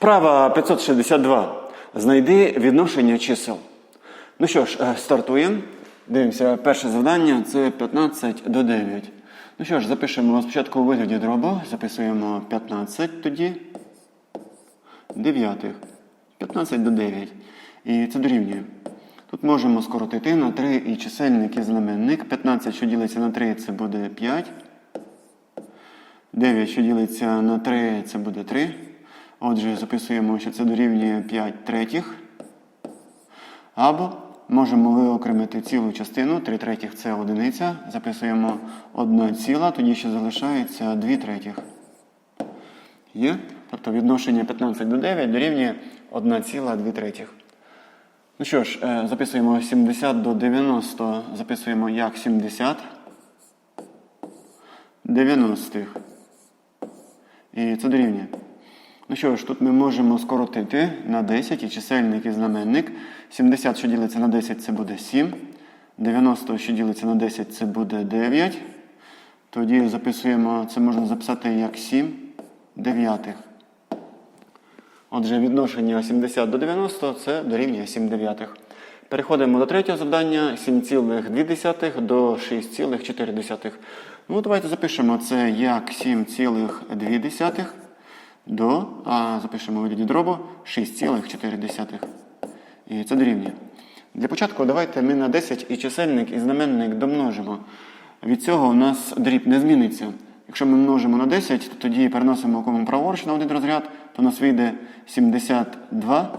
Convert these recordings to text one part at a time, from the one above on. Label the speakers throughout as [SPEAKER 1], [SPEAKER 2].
[SPEAKER 1] Вправа 562. Знайди відношення чисел. Ну що ж, е, стартуємо. Дивимося, перше завдання це 15 до 9. Ну що ж, запишемо спочатку у вигляді дробу. Записуємо 15 тоді. Дев'ятих. 15 до 9. І це дорівнює. Тут можемо скоротити на 3 і чисельник і знаменник. 15, що ділиться на 3, це буде 5. 9, що ділиться на 3, це буде 3. Отже, записуємо, що це дорівнює 5 третіх. Або можемо виокремити цілу частину, 3 третіх це одиниця. Записуємо 1 ціла, тоді ще залишається 2 третіх. Є? Тобто відношення 15 до 9 дорівнює 1,2 третіх. Ну що ж, е, записуємо 70 до 90, записуємо як 70 90. І це дорівнює. Ну що ж, тут ми можемо скоротити на 10 і чисельник і знаменник. 70, що ділиться на 10, це буде 7. 90, що ділиться на 10, це буде 9. Тоді записуємо, це можна записати як 7 дев'ятих. Отже, відношення 70 до 90 це дорівнює 7 дев'ятих. Переходимо до третього завдання 7,2 до 6,4. Ну, давайте запишемо це як 7,2 до, а запишемо вигляді дробу 6,4. І це дорівнює. Для початку давайте ми на 10 і чисельник, і знаменник домножимо. Від цього у нас дріб не зміниться. Якщо ми множимо на 10, то тоді переносимо кому праворуч на один розряд, то у нас вийде 72.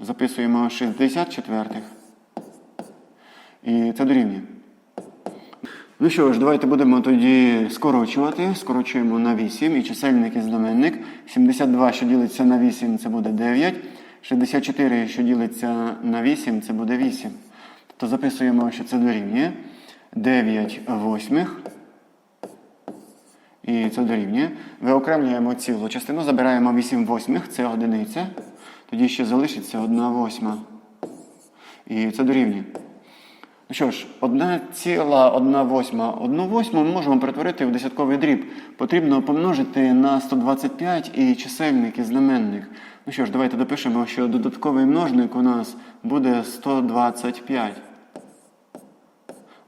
[SPEAKER 1] Записуємо 64. І це дорівнює. Ну що ж, давайте будемо тоді скорочувати. Скорочуємо на 8 і чисельник і знаменник. 72, що ділиться на 8, це буде 9. 64, що ділиться на 8, це буде 8. Тобто записуємо, що це дорівнює 9 восьмих. І це дорівнює. Виокремлюємо цілу частину, забираємо 8 восьмих, це одиниця. Тоді ще залишиться 1 восьма. І це дорівнює. Ну що ж, 1 ціла 1 восьма. 1 восьму ми можемо перетворити в десятковий дріб. Потрібно помножити на 125 і чисельник і знаменник. Ну що ж, давайте допишемо, що додатковий множник у нас буде 125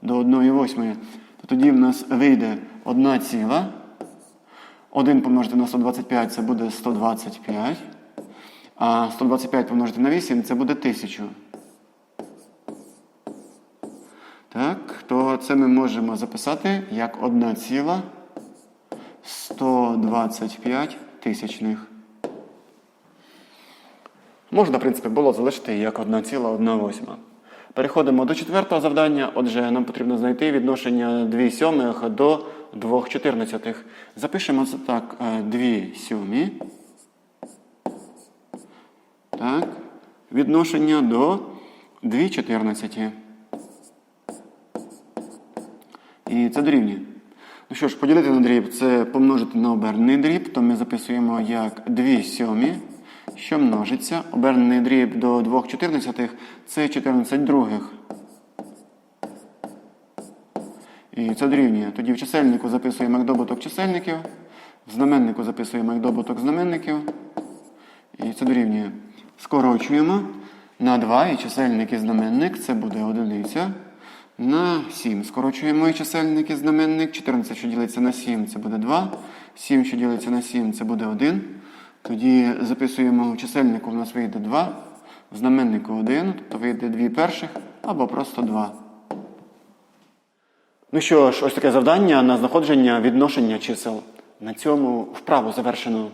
[SPEAKER 1] до 1 восьмої. То тоді в нас вийде 1 ціла. 1 помножити на 125 це буде 125. А 125 помножити на 8 це буде 1000. Це ми можемо записати як 1 ціла 125 тисячних. Можна, в принципі, було залишити як 1 ціла 1 восьма. Переходимо до четвертого завдання. Отже, нам потрібно знайти відношення 2 сьомих до 2 чотирнадцятих. Запишемо це так: 2 сьомі. Так. Відношення до 2 чотирнадцяті. І це дорівнює. Ну що ж, поділити на дріб це помножити на обернений дріб, то ми записуємо як 2 сьомі, що множиться. Обернений дріб до 2 чотирнадцятих це 14 других. І це дорівнює. Тоді в чисельнику записуємо як добуток чисельників, в знаменнику записуємо як добуток знаменників. І це дорівнює. Скорочуємо на 2 і чисельник і знаменник це буде одиниця. На 7 скорочуємо і чисельник і знаменник. 14, що ділиться на 7, це буде 2. 7, що ділиться на 7, це буде 1. Тоді записуємо у чисельнику, у нас вийде 2. В знаменнику 1, тобто вийде 2 перших або просто 2. Ну що ж, ось таке завдання на знаходження відношення чисел. На цьому вправу завершено.